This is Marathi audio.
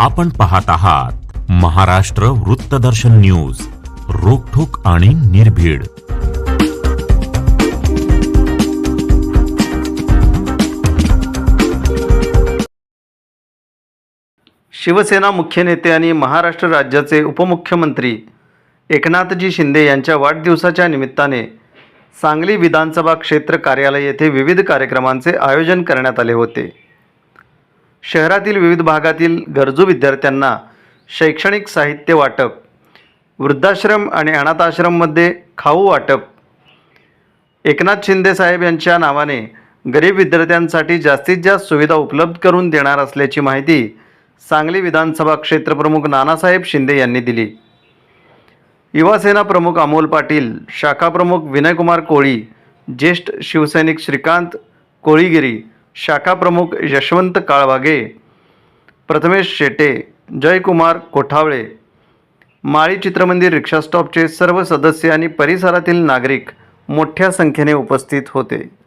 आपण पाहत आहात महाराष्ट्र वृत्तदर्शन न्यूज रोखोक आणि निर्भीड. शिवसेना मुख्य नेते आणि महाराष्ट्र राज्याचे उपमुख्यमंत्री एकनाथजी शिंदे यांच्या वाढदिवसाच्या निमित्ताने सांगली विधानसभा क्षेत्र कार्यालय येथे विविध कार्यक्रमांचे आयोजन करण्यात आले होते. शहरातील विविध भागातील गरजू विद्यार्थ्यांना शैक्षणिक साहित्य वाटप वृद्धाश्रम आणि अनाथाश्रममध्ये खाऊ वाटप. एकनाथ शिंदे साहेब यांच्या नावाने गरीब विद्यार्थ्यांसाठी जास्तीत जास्त सुविधा उपलब्ध करून देणार असल्याची माहिती सांगली विधानसभा क्षेत्रप्रमुख नानासाहेब शिंदे यांनी दिली. युवासेना प्रमुख अमोल पाटील शाखा प्रमुख विनयकुमार कोळी ज्येष्ठ शिवसैनिक श्रीकांत कोळीगिरी शाखा प्रमुख यशवंत काळवागे प्रथमेश शेटे जयकुमार कोठावळे माळी चित्रमंदिर रिक्षा स्टॉपचे सर्व सदस्य आणि परिसरातील नागरिक मोठ्या संख्येने उपस्थित होते.